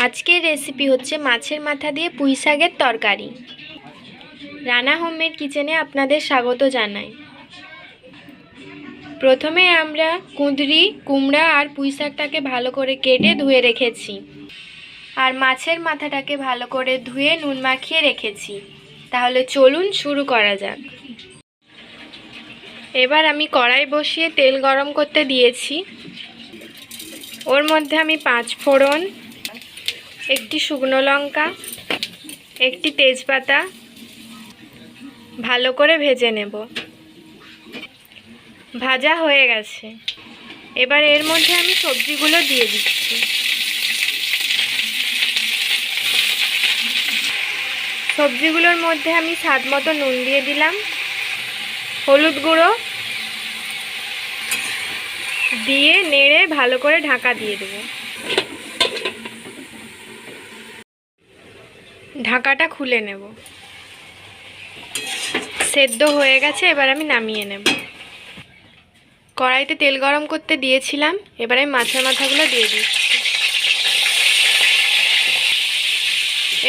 আজকের রেসিপি হচ্ছে মাছের মাথা দিয়ে পুঁই শাকের তরকারি। রানা হোমের কিচেনে আপনাদের স্বাগত জানাই। প্রথমে আমরা কুঁদরি, কুমড়া আর পুঁই শাকটাকে ভালো করে কেটে ধুয়ে রেখেছি। আর মাছের মাথাটাকে ভালো করে ধুয়ে নুন মাখিয়ে রেখেছি। তাহলে চলুন শুরু করা যাক। এবার আমি কড়াই বসিয়ে তেল গরম করতে দিয়েছি। ওর মধ্যে আমি পাঁচ ফোড়ন একটি শুকনো লঙ্কা, একটি তেজপাতা, ভালো করে ভেজে নেব। ভাজা হয়ে গেছে। এবার এর মধ্যে আমি সবজিগুলো দিয়ে দিচ্ছি। সবজিগুলোর মধ্যে আমি স্বাদ মতো নুন দিয়ে দিলাম, হলুদ গুঁড়ো দিয়ে নেড়ে ভালো করে ঢাকা দিয়ে দেবো। ঢাকাটা খুলে নেব। সেদ্ধ হয়ে গেছে, এবার আমি নামিয়ে নেব। কড়াইতে তেল গরম করতে দিয়েছিলাম, এবার আমি মাছের মাথাগুলো দিয়ে দিচ্ছি।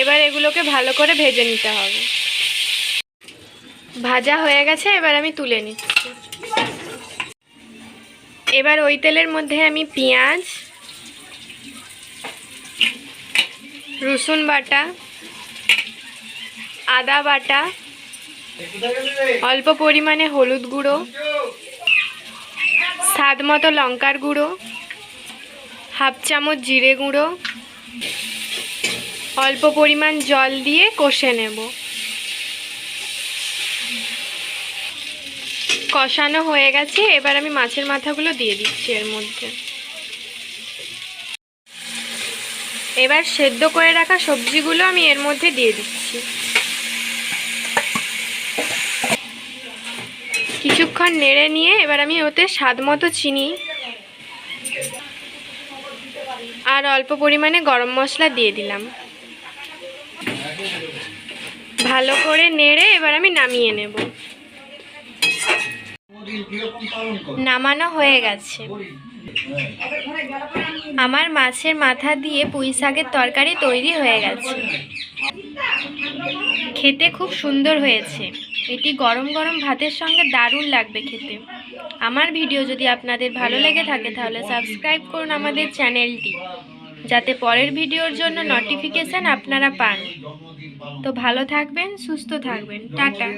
এবার এগুলোকে ভালো করে ভেজে নিতে হবে। ভাজা হয়ে গেছে, এবার আমি তুলে নিচ্ছি। এবার ওই তেলের মধ্যে আমি পেঁয়াজ, রসুন বাটা আদা বাটা, অল্প পরিমাণে হলুদ গুঁড়ো, স্বাদ মতো লঙ্কার গুঁড়ো, হাফ চামচ জিরে গুঁড়ো, অল্প পরিমাণ জল দিয়ে কষে নেব। কষানো হয়ে গেছে, এবার আমি মাছের মাথাগুলো দিয়ে দিচ্ছি এর মধ্যে। এবার সেদ্ধ করে রাখা সবজিগুলো আমি এর মধ্যে দিয়ে দিচ্ছি। কিছুক্ষণ নেড়ে নিয়ে এবার আমি ওতে স্বাদ মতো চিনি আর অল্প পরিমাণে গরম মশলা দিয়ে দিলাম। ভালো করে নেড়ে এবার আমি নামিয়ে নেব। নামানো হয়ে গেছে। আমার মাছের মাথা দিয়ে পুঁই শাকের তরকারি তৈরি হয়ে গেছে। খেতে খুব সুন্দর হয়েছে। এটি গরম গরম ভাতের সঙ্গে দারুণ লাগবে খেতে। আমার ভিডিও যদি আপনাদের ভালো লেগে থাকে, তাহলে সাবস্ক্রাইব করুন আমাদের চ্যানেলটি যাতে পরের ভিডিওর জন্য নোটিফিকেশান আপনারা পান। তো ভালো থাকবেন, সুস্থ থাকবেন। টাটা।